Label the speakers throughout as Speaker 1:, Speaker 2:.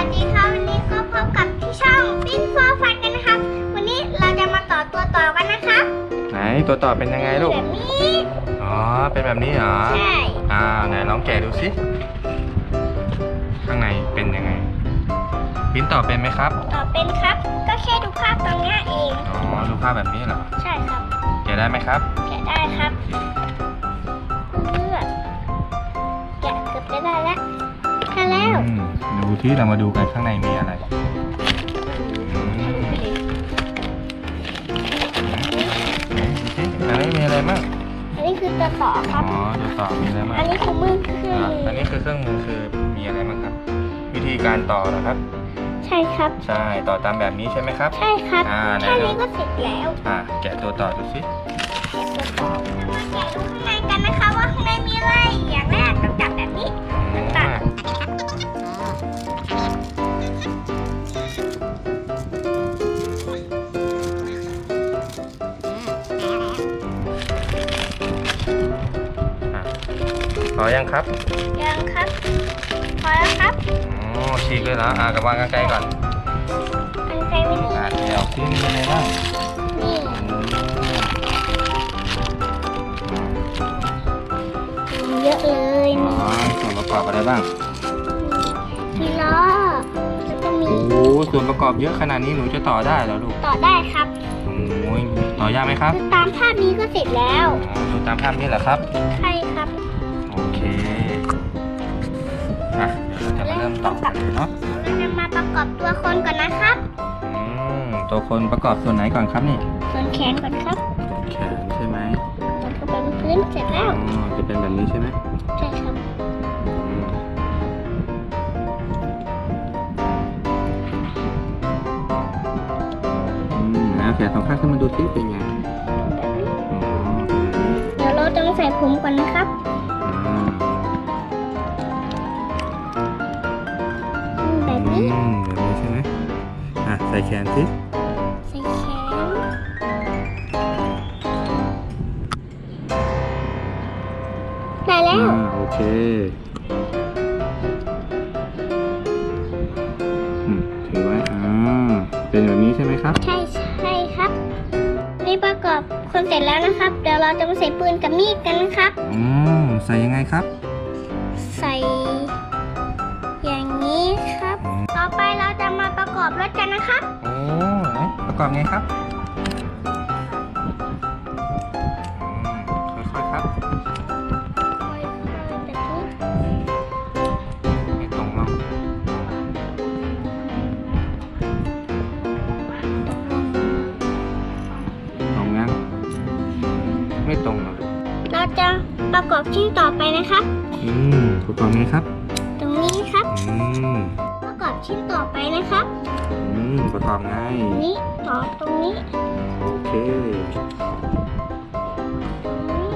Speaker 1: วัสดีค่ะวันนี้ก็พบกับที่ช่องปิ้นฟอร์ฟันกันนะครับ วันนี้เราจะมาต่อตัวต่อกันนะครับ
Speaker 2: ไหนตัวต่อเป็นยังไงลูก
Speaker 1: แบบนี้
Speaker 2: อ๋อ เป็นแบบนี้เหรอ
Speaker 1: ใช่
Speaker 2: อ่าไหนลองแกะดูสิ ข้างในเป็นยังไงปิ้นต่อเป็นไหมครับ
Speaker 1: ต่อเป็นครับ ก็แค่ดูภาพตรงเนี้ยเอง
Speaker 2: อ๋อ ดูภาพแบบนี้เหรอ
Speaker 1: ใช่ครับ
Speaker 2: แกะได้ไหมครับ
Speaker 1: แกะได้ครับเพื่อแก แล้ว
Speaker 2: อืมดูที่เรามาดูกันข้างในมีอะไรอืมไหนดูสิอันนี้มีอะไรบ้าง
Speaker 1: อันนี้คือตัวต่อค
Speaker 2: อ๋
Speaker 1: รั
Speaker 2: อบ ตัวต่อมีอะไรบ้าง
Speaker 1: อันนี้คือมือคือ
Speaker 2: อะอันนี้คือเครื่องมือคือมีอะไรบ้างครับ วิธีการต่อนะครับ
Speaker 1: ใช่ครับ
Speaker 2: ใช่ต่อตามแบบนี้ใช่ไหมครับ
Speaker 1: ใช่ครับ
Speaker 2: อ่าไหน
Speaker 1: แค่
Speaker 2: ดู
Speaker 1: นี้ก็เสร็จแล้ว
Speaker 2: อ่าแกะตัวต่อดูสิ พอยังครับ
Speaker 1: ยังครับ พอแล้วครับ
Speaker 2: อ๋อฉีกเลยเหรออ่ากับวางกันไกลก่อน
Speaker 1: อันไกลไม่ดี
Speaker 2: อ่าเดี๋ยวที่มีอะไรบ้าง
Speaker 1: นี่เยอะเลย
Speaker 2: อ๋อส่วนประกอบอะไรบ้าง
Speaker 1: มีล้อแล้วก็มี
Speaker 2: โอ้ส่วนประกอบเยอะขนาดนี้หนูจะต่อได้เหรอลูก
Speaker 1: ต่อได้ครับ
Speaker 2: โอ้ยต่อยากไหมครับ
Speaker 1: คือตามภาพนี้ก็เสร็จแล้ว
Speaker 2: อ๋อดูตามภาพนี้เหรอครับ
Speaker 1: ใช่
Speaker 2: อะเดี๋ยวเราจะมาเริ่มต่อกันเลยเนาะ
Speaker 1: เราจะมาประกอบตัวคนก่อนนะครับ
Speaker 2: อืมตัวคนประกอบส่วนไหนก่อนครับนี่
Speaker 1: ส่วนแขนก่อนครับ
Speaker 2: ส่วนแขนใช่ไหม
Speaker 1: แล้วก็เป็นพื้นเสร็จ
Speaker 2: อ๋
Speaker 1: แล้ว
Speaker 2: อจะเป็นแบบนี้ใช่ไหม
Speaker 1: ใช่ครับ
Speaker 2: อืมอืมแล้วแขนสองข้างขึ้นมาดูซิเป็นไง
Speaker 1: แบบนี้
Speaker 2: อ๋อเป็นแบบนี้
Speaker 1: เดี๋ยวเราต้องใส่ผมก่อนนะครับ
Speaker 2: ใส่แขนสิ
Speaker 1: ใส่แขนได้แล้ว
Speaker 2: อ่าโอเคอืมถือไว้อ่าเป็นแบบนี้ใช่ไหมครับ
Speaker 1: ใช่ใช่ครับ นี่ประกอบคนเสร็จแล้วนะครับ เดี๋ยวเราจะมาใส่ปืนกับมีดกันนะครับ
Speaker 2: อืมใส่ยังไงครับ
Speaker 1: ใส่ อบรถกันนะครับ
Speaker 2: โอ้ไหนประกอบไงครับอืมค่อยๆครับ
Speaker 1: แบบนี้
Speaker 2: ไม่ตรงร่องตรงยังไม่ตรงเหรอ
Speaker 1: เราจะประกอบชิ้นต่อไปนะครับ
Speaker 2: อืมประกอบไงครับ
Speaker 1: ตรงนี้ครับ
Speaker 2: อืม
Speaker 1: ประกอบชิ้นต่อไปนะครับ
Speaker 2: อื มประกอบไง
Speaker 1: ตรงนี้ต่อตรงนี้
Speaker 2: โอเค
Speaker 1: ตรงนี้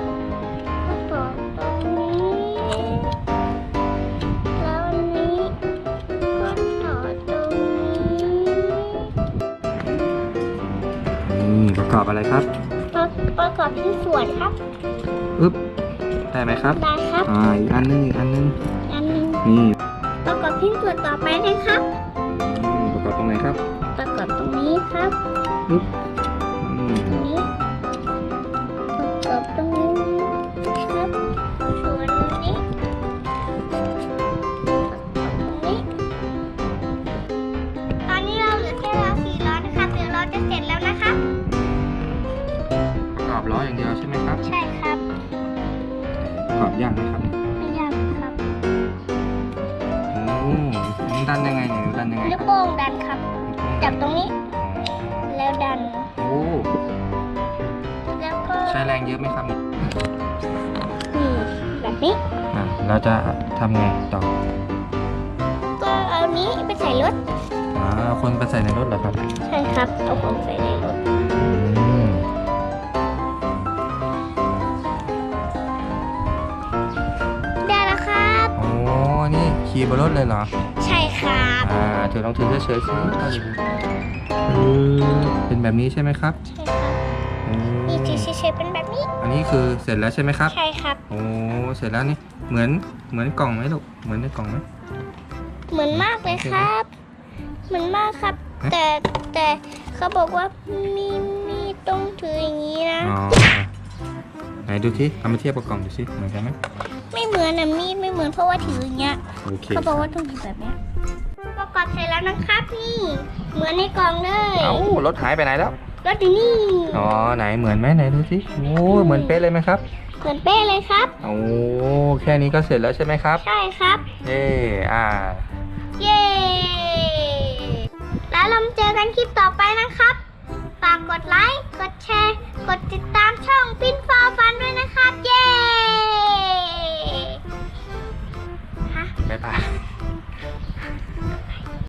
Speaker 1: ก็ต่อตรงนี้ แล้วอันนี้ก็ต่อตรงนี้
Speaker 2: อืมประกอบอะไรครับ
Speaker 1: ประประกอบชิ้นส่วนครับ
Speaker 2: อึ๊บได้ไหมครับ
Speaker 1: ได้ครับ
Speaker 2: อ่าอีกอันนึงอีกอันนึง
Speaker 1: อันหนึง
Speaker 2: นี่
Speaker 1: ประกอบชิ้นส่วนต่อไปนะครับ
Speaker 2: นครับ
Speaker 1: ประกอบตรงนี้ครับ
Speaker 2: อึ๊บอืม
Speaker 1: ตรงนี้ ประกอบตรงนี้ครับ ส่วนนี้ตรงนี้ตอนนี้เราเหลือแค่เราสี่ล้อนะครับเดี๋ยวเราจะเสร็จแล้วนะคะ
Speaker 2: ประกอบล้ออย่างเดียวใช่ไหมครับ
Speaker 1: ใช่ครับ
Speaker 2: ประกอบยากไหมครับ
Speaker 1: ไม่ยากครับ
Speaker 2: โอ้มันดันยังไงเนี่ย ดันยังไง
Speaker 1: นิ้วโป้งดันครับ จับตรงนี้ แล้วดัน
Speaker 2: โอ้
Speaker 1: แล้วก็
Speaker 2: ใช้แรงเยอะไหมครับนี่
Speaker 1: นี่แบบนี้
Speaker 2: อะเราจะทำไงต่อ
Speaker 1: ก็เอานี้ไปใส่รถ
Speaker 2: อ่าเอาคนไปใส่ในรถเหรอครับ
Speaker 1: ใช่ครับ เอาของใส่ในรถ
Speaker 2: อืม
Speaker 1: ได้แล้วครับ
Speaker 2: โอ้นี่ขี่บนรถเลยเหรอ
Speaker 1: ใช่ ครับ
Speaker 2: อ่าถือลองถือเฉยๆสิเออเป็นแบบนี้ใช่ไหมครับ
Speaker 1: ใช่ครับ
Speaker 2: โอ้
Speaker 1: นี่จีเฉยๆเป็นแบบนี้
Speaker 2: อันนี้คือเสร็จแล้วใช่ไหมครับ
Speaker 1: ใช่ครับ
Speaker 2: โอ้ เสร็จแล้วนี่ เหมือน เหมือนกล่องไหมลูก เหมือนในกล่องไหม
Speaker 1: เหมือนมากเลยครับ เหมือนมากครับ
Speaker 2: ฮะ
Speaker 1: แต่แต่เขาบอกว่ามีมีต้องถืออย่างนี้นะ
Speaker 2: อ๋อไหนดูที่เอามาเทียบกับกล่องดูสิ เหมือนกันไหม
Speaker 1: ไม่เหมือนนะมีดไม่เหมือนเพราะว่าถืออย่างเงี้ย
Speaker 2: เขา
Speaker 1: บอกว่าต้องถือแบบเนี้ยประกอบเสร็จแล้วนะครับนี่เหมือนในกองเลย
Speaker 2: เอ้ารถหายไปไหนแล้ว
Speaker 1: รถอยู่นี่
Speaker 2: อ๋อไหนเหมือนไหมไหนดูสิโอ้เหมือนเป๊ะเลยไหมครับ
Speaker 1: เหมือนเป๊ะเลยครับ
Speaker 2: โอ้แค่นี้ก็เสร็จแล้วใช่ไหมครับ
Speaker 1: ใช่ครับ
Speaker 2: เย่อ่า
Speaker 1: เย่แล้วเราเจอกันคลิปต่อไปนะครับฝากกดไลค์กดแชร์ กดติดตามช่องปิ้นฟ